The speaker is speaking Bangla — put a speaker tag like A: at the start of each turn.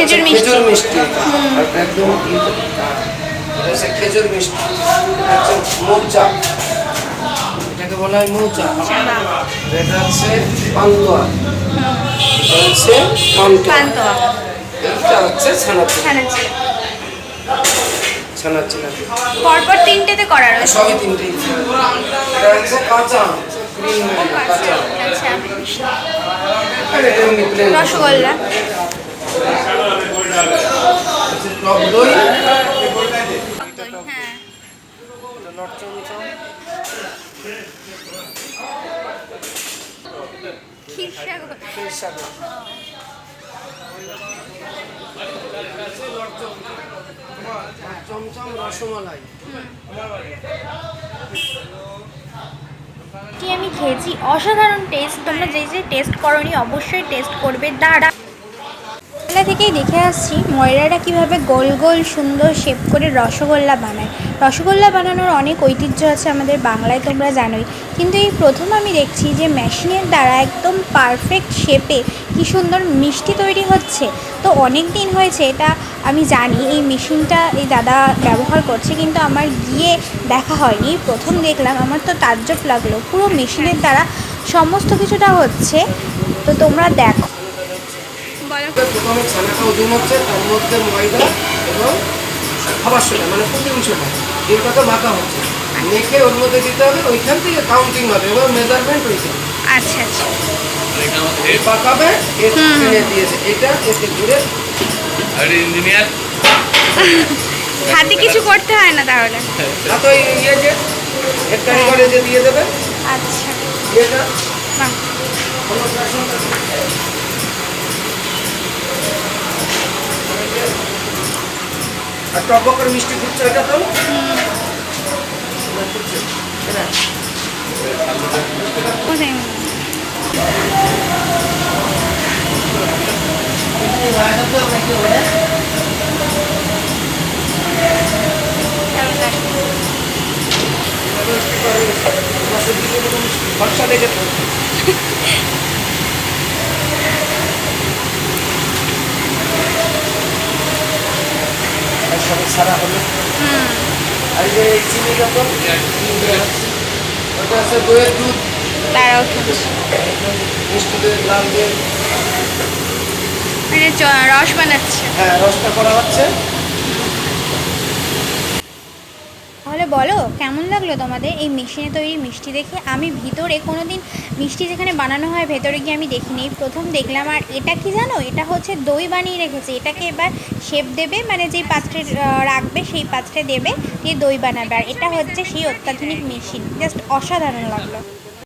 A: খেজুর মিষ্টি।
B: খেজুর মিষ্টি। একদম খেজুর মিষ্টি। মৌচা এটাকে বলা হয় মৌচা এটা হচ্ছে পান্তুয়া। এটা হচ্ছে পান্তুয়া। এটা হচ্ছে
A: পরপর তিনটেতে করা রয়েছে।
B: সবই তিনটেই। এটা হচ্ছে কাঁচা। ক্রিম কাঁচা।
A: আচ্ছা
B: এমনি প্লেন
A: রসগোল্লা। কি আমি খেয়েছি? অসাধারণ টেস্ট তোমরা যে যে টেস্ট করনি অবশ্যই টেস্ট করবে। দাঁড়া। ছোটবেলা থেকেই দেখে আসছি ময়রারা কীভাবে গোল গোল সুন্দর শেপ করে রসগোল্লা বানায়। রসগোল্লা বানানোর অনেক ঐতিহ্য আছে আমাদের বাংলায়, তোমরা জানোই। কিন্তু এই প্রথম আমি দেখছি যে মেশিনের দ্বারা একদম পারফেক্ট শেপে কি সুন্দর মিষ্টি তৈরি হচ্ছে। তো অনেক দিন হয়েছে, এটা আমি জানি, এই মেশিনটা এই দাদা ব্যবহার করছে, কিন্তু আমার গিয়ে দেখা হয়নি। প্রথম দেখলাম, আমার তো তাজ্জব লাগল। পুরো মেশিনের দ্বারা সমস্ত কিছুটা হচ্ছে। তো তোমরা দেখো।
B: প্রথমে ছানা খাওয়া ওজন হচ্ছে তার মধ্যে ময়দা এবং খাবার সোডা মানে কুকিং সোডা এগুলোকে মাখা হচ্ছে। মেখে ওর মধ্যে দিতে হবে ওইখান থেকে কাউন্টিং হবে এবং মেজারমেন্ট ওইখানে
A: আচ্ছা আচ্ছা।
B: পাকাবে দিয়েছে। এটা এতে ঘুরে
C: আরে ইঞ্জিনিয়ার
A: হাতে কিছু করতে হয় না তাহলে?
B: হাত ওই ইয়ে যে হেড কারিগরে যে দিয়ে দেবে।
A: আচ্ছা।
B: আর টক করে মিষ্টি ফুটছে তো এটা
A: কোথায়
B: খরচা লেগে সারা হলো। আর যে চিনি যখন ওটা আছে দইয়ের দুধ।
A: তারাও
B: মিষ্টি দইয়ের লাল দিয়ে
A: রস বানাচ্ছে।
B: হ্যাঁ রসটা করা হচ্ছে।
A: তাহলে বলো, কেমন লাগল তোমাদের এই মেশিনে তৈরি মিষ্টি দেখে? আমি ভিতরে কোনো দিন মিষ্টি যেখানে বানানো হয় ভেতরে গিয়ে আমি দেখিনি। প্রথম দেখলাম, আর এটা কি জানো? এটা হচ্ছে দই বানিয়ে রেখেছে। এটাকে এবার শেপ দেবে মানে যেই পাত্রে রাখবে, সেই পাত্রে দেবে, দিয়ে দই বানাবে। আর এটা হচ্ছে সেই অত্যাধুনিক মেশিন। জাস্ট অসাধারণ লাগল।